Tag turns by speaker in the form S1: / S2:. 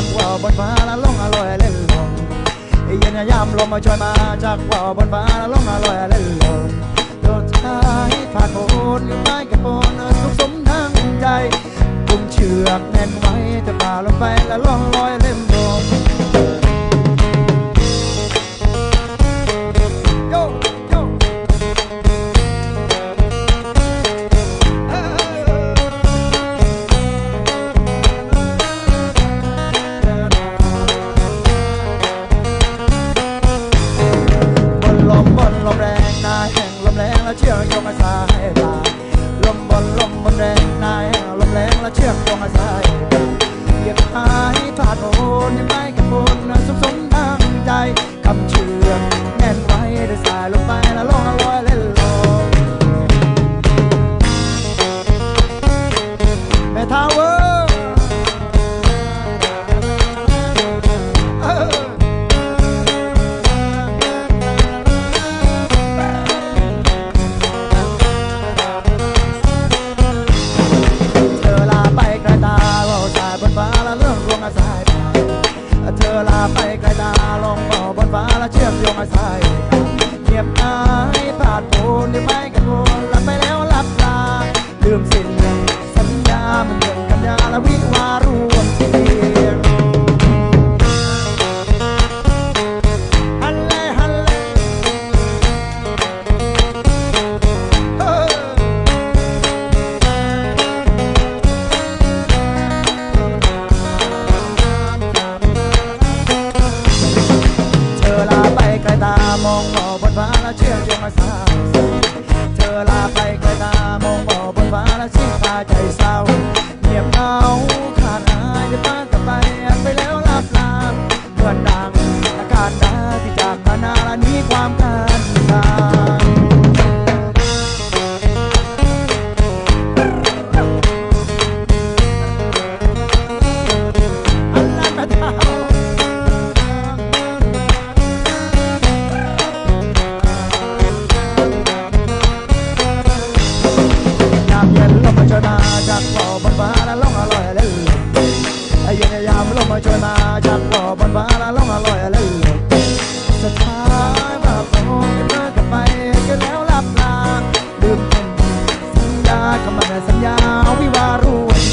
S1: จากว่าวบนฟ้าและลงอร่อยเล่นลมเย็นยามลมมาช่วยมาจากว่าวบนฟ้าและลงอร่อยเล่นลมโดนชายผ่านโผนยไม้กระโปนสุขสมทั้งใจกุมเชือกแน่นไว้จะป่าลงไปและล่องลอยเล่น เชือกโยงอาสายปลาเหยียบหายผ่านโอนยังไม่ สายเธอลาไปไกลตาลงว่าบนฟ้าและเชื่อมโยงอาสายเงียบอายผ่านโผนหรือไม่กันวนลับไปแล้วลับตาลืมสิ้นสัญญามันเดือนกันยาและวิวารวมเสียง ลตามองหม มาช่วยมาจับต่อบนฟ้าแล้วร้ออร่อยเลยสุดท้ายมาพบกันมากันไปกันแล้วหลับลาดื่มสัญญาคำมั่นสัญญาวิวารุ่น